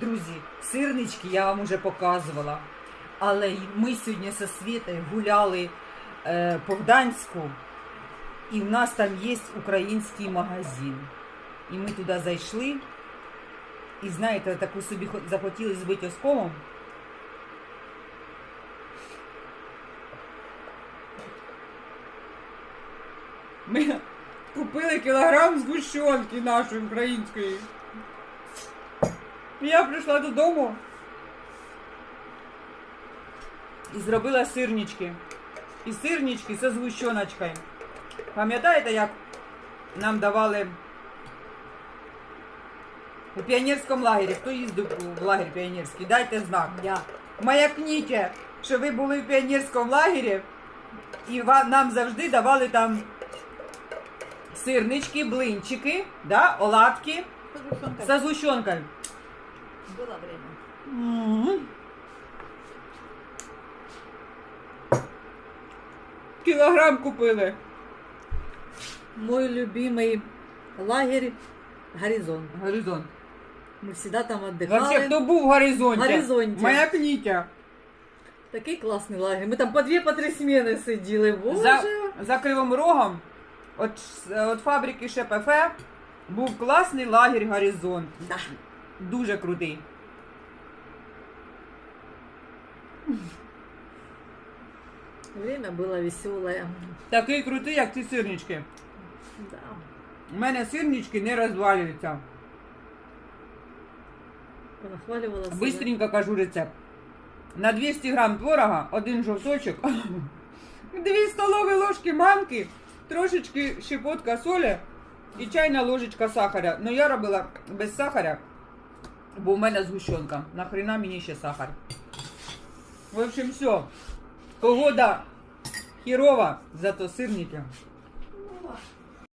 Друзі, сирнички я вам уже показувала. Але ми сьогодні зі Світою гуляли е, по Гданську, і в нас там є український магазин. І ми туди зайшли. І знаєте, таку собі хо- захотіли збити оскомом. Ми купили кілограм згущенки нашої української. Я прийшла додому і зробила сирнички. І сирнички зі згущеночкою. Пам'ятаєте, як нам давали у піонерському лагері? Хто їздив у лагерь піонерський? Дайте знак. Я. Маякніть, що ви були в піонерському лагері, і ва- нам завжди давали там сирнички, блинчики, да, оладки з згущенкою. Было время. М. Кілограм купили. Мой любимый лагерь Горизонт. Горизонт. Мы всегда там Вообще, отдыхали. хто був в горизонті? Горизонті. Маякніть. Такий класний лагерь. Ми там по дві, по три сміни сиділи. Боже. За, за Кривим Рогом, от, от фабрики ШПФ, був класний лагерь Горизонт. Да. Дуже крутий. Время было веселое. Такий крутий, як ці сирнички. Да. У мене сирнички не розвалюються. Понахваливала себе. Бистренько кажу рецепт. На 200 грам творога, один жовточок, 2 столові ложки манки, трошечки щепотка солі і чайна ложечка сахаря. Ну я робила без сахаря, бо у мене згущенка. Нахрена мені ще сахар. В общем, все. Погода херова, зато сирники. Ну,